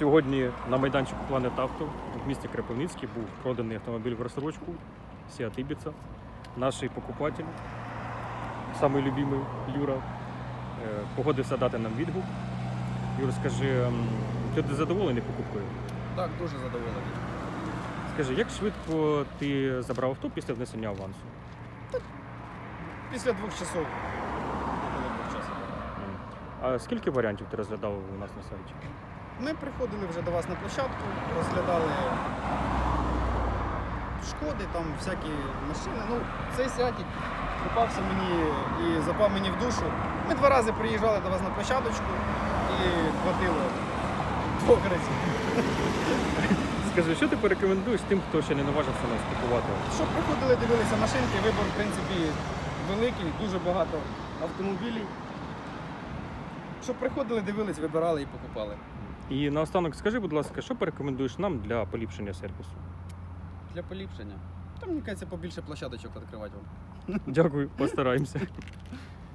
Сьогодні на майданчику Планет Авто в місті Кропивницький був проданий автомобіль в розсрочку Seat Ibiza. Наш покупатель, самий любимий Юра, е, погодився дати нам відгук. Юра, скажи, ти задоволений покупкою? Так, дуже задоволений. Скажи, як швидко ти забрав авто після внесення авансу? Після двох часов. Около двох часов. А скільки варіантів ти розглядав у нас на сайті? Ми приходили вже до вас на площадку, розглядали шкоди, там всякі машини. Ну, цей сятік попався мені і запав мені в душу. Ми два рази приїжджали до вас на площадочку і хватило двох разів. Скажи, що ти порекомендуєш тим, хто ще не наважився нас купувати? Щоб приходили, дивилися машинки, вибор, в принципі, великий, дуже багато автомобілів. Щоб приходили, дивились, вибирали і покупали. І наостанок скажи, будь ласка, що порекомендуєш нам для поліпшення сервісу? Для поліпшення. Там, мені кажеться, побільше площадочок відкривати вам. Дякую, постараємося.